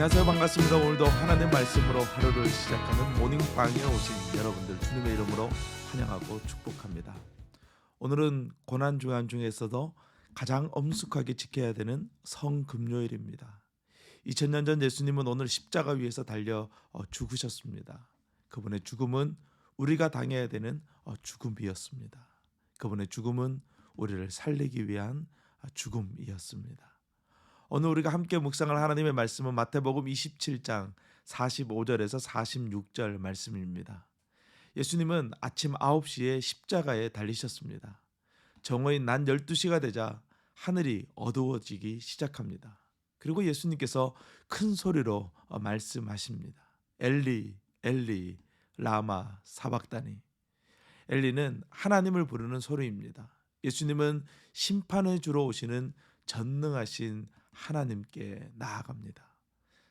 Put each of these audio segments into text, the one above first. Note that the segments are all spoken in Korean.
안녕하세요. 반갑습니다. 오늘도 하나님 말씀으로 하루를 시작하는 모닝방에 오신 여러분들 주님의 이름으로 환영하고 축복합니다. 오늘은 고난주간 중에서도 가장 엄숙하게 지켜야 되는 성금요일입니다. 2000년 전 예수님은 오늘 십자가 위에서 달려 어, 죽으셨습니다. 그분의 죽음은 우리가 당해야 되는 어, 죽음이었습니다. 그분의 죽음은 우리를 살리기 위한 어, 죽음이었습니다 오늘 우리가 함께 묵상할 하나님의 말씀은 마태복음 27장 45절에서 46절 말씀입니다. 예수님은 아침 9시에 십자가에 달리셨습니다. 정오인 낮 12시가 되자 하늘이 어두워지기 시작합니다. 그리고 예수님께서 큰 소리로 어, 말씀하십니다. 엘리 엘리 라마 사박다니 엘리는 하나님을 부르는 소리입니다. 예수님은 심판을 주러 오시는 전능하신 하나님께 나아갑니다.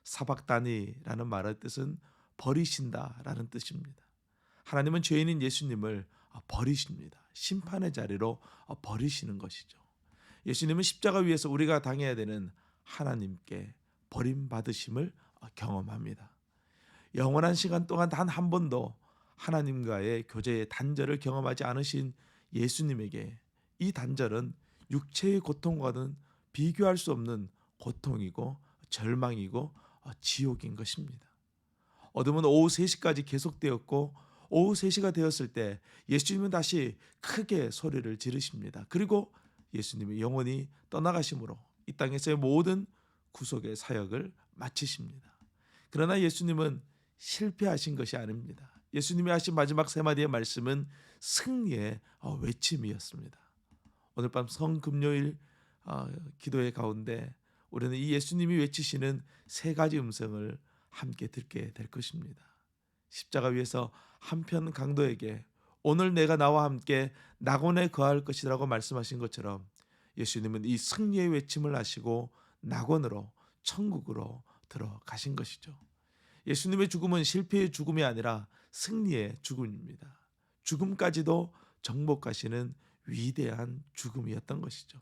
사박다니라는 말의 뜻은 버리신다라는 뜻입니다. 하나님은 죄인인 예수님을 버리십니다. 심판의 자리로 버리시는 것이죠. 예수님은 십자가 위에서 우리가 당해야 되는 하나님께 버림받으심을 경험합니다. 영원한 시간 동안 단 한 번도 하나님과의 교제의 단절을 경험하지 않으신 예수님에게 이 단절은 육체의 고통과는 비교할 수 없는 고통이고 절망이고 어, 지옥인 것입니다. 어둠은 오후 3시까지 계속되었고 오후 3시가 되었을 때 예수님은 다시 크게 소리를 지르십니다. 그리고 예수님이 영원히 떠나가심으로 이 땅에서의 모든 구속의 사역을 마치십니다. 그러나 예수님은 실패하신 것이 아닙니다. 예수님이 하신 마지막 세 마디의 말씀은 승리의 어, 외침이었습니다. 오늘 밤 성금요일 어, 기도의 가운데 우리는 이 예수님이 외치시는 세 가지 음성을 함께 듣게 될 것입니다. 십자가 위에서 한편 강도에게 오늘 내가 나와 함께 낙원에 거할 것이라고 말씀하신 것처럼 예수님은 이 승리의 외침을 하시고 낙원으로 천국으로 들어가신 것이죠. 예수님의 죽음은 실패의 죽음이 아니라 승리의 죽음입니다. 죽음까지도 정복하시는 위대한 죽음이었던 것이죠.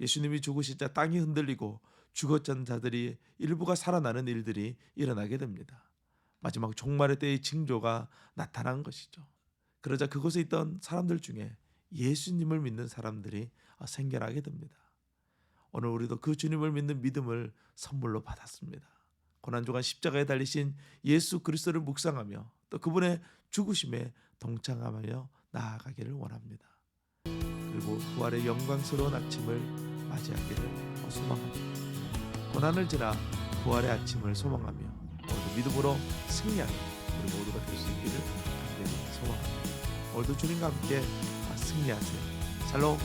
예수님이 죽으시자 땅이 흔들리고 죽었던 자들이 일부가 살아나는 일들이 일어나게 됩니다. 마지막 종말의 때의 징조가 나타난 것이죠. 그러자 그곳에 있던 사람들 중에 예수님을 믿는 사람들이 생겨나게 됩니다. 오늘 우리도 그 주님을 믿는 믿음을 선물로 받았습니다. 고난주간 십자가에 달리신 예수 그리스도를 묵상하며 또 그분의 죽으심에 동참하며 나아가기를 원합니다. 그리고 부활의 영광스러운 아침을 맞이하기를 소망합니다. 고난을 지나 부활의 아침을 소망하며 오늘도 믿음으로 승리하는 우리 모두가 될 수 있기를 간절히 소망합니다. 오늘도 주님과 함께 승리하세요. 샬롬